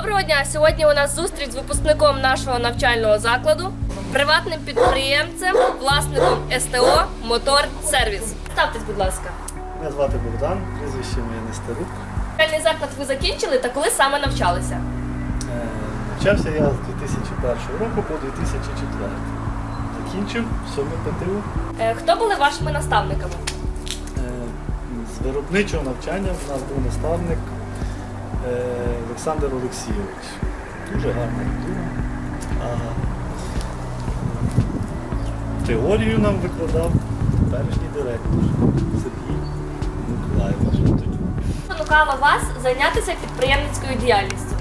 Доброго дня! Сьогодні у нас зустріч з випускником нашого навчального закладу, приватним підприємцем, власником СТО Мотор Сервіс. Ставтесь, будь ласка. Мене звати Богдан, прізвище моє Нестерук. Навчальний заклад ви закінчили та коли саме навчалися? Е, Навчався я з 2001 року по 2004. Закінчив сьоме ПТУ. Е, Хто були вашими наставниками? Е, З виробничого навчання в нас був наставник Олександр Олексійович. Дуже гарна людина. Е, теорію нам викладав теперішній директор Сергій Миколаївич. Спонукало вас зайнятися підприємницькою діяльністю.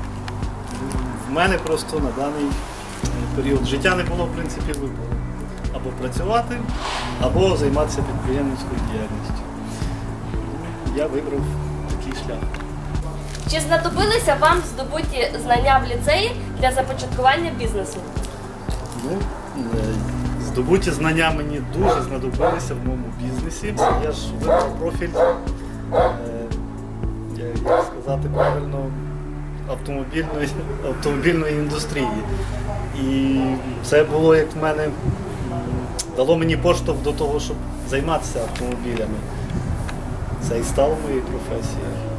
В мене просто на даний е, період життя не було в принципі вибору. Або працювати, або займатися підприємницькою діяльністю. Я вибрав такий шлях. Чи знадобилися вам здобуті знання в ліцеї для започаткування бізнесу? Ну, е, здобуті знання мені дуже знадобилися в моєму бізнесі. Я ж вибрав профіль, е, як сказати правильно, автомобільної, автомобільної індустрії. І це було як в мене, дало мені поштовх до того, щоб займатися автомобілями. Це і стало моєю професією.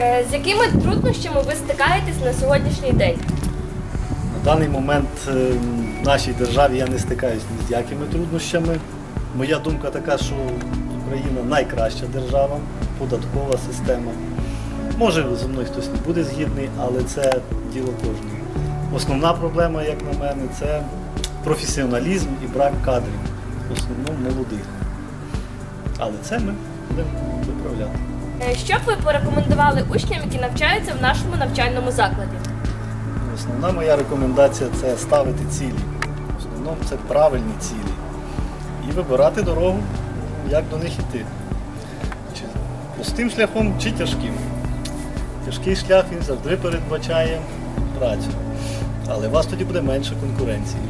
Е, З якими труднощами ви стикаєтесь на сьогоднішній день? На даний момент е, в нашій державі я не стикаюсь ні з якими труднощами. Моя думка така, що Україна найкраща держава, податкова система. Може, зі мною хтось не буде згідний, але це діло кожного. Основна проблема, як на мене, це професіоналізм і брак кадрів, в основному молодих. Але це ми будемо виправляти. Е, Що б ви порекомендували учням, які навчаються в нашому навчальному закладі? Основна моя рекомендація це ставити цілі. В основному це правильні цілі. І вибирати дорогу, як до них іти. Чи простим шляхом, чи тяжким. Тяжкий шлях він завжди передбачає працю. Але у вас тоді буде менше конкуренції.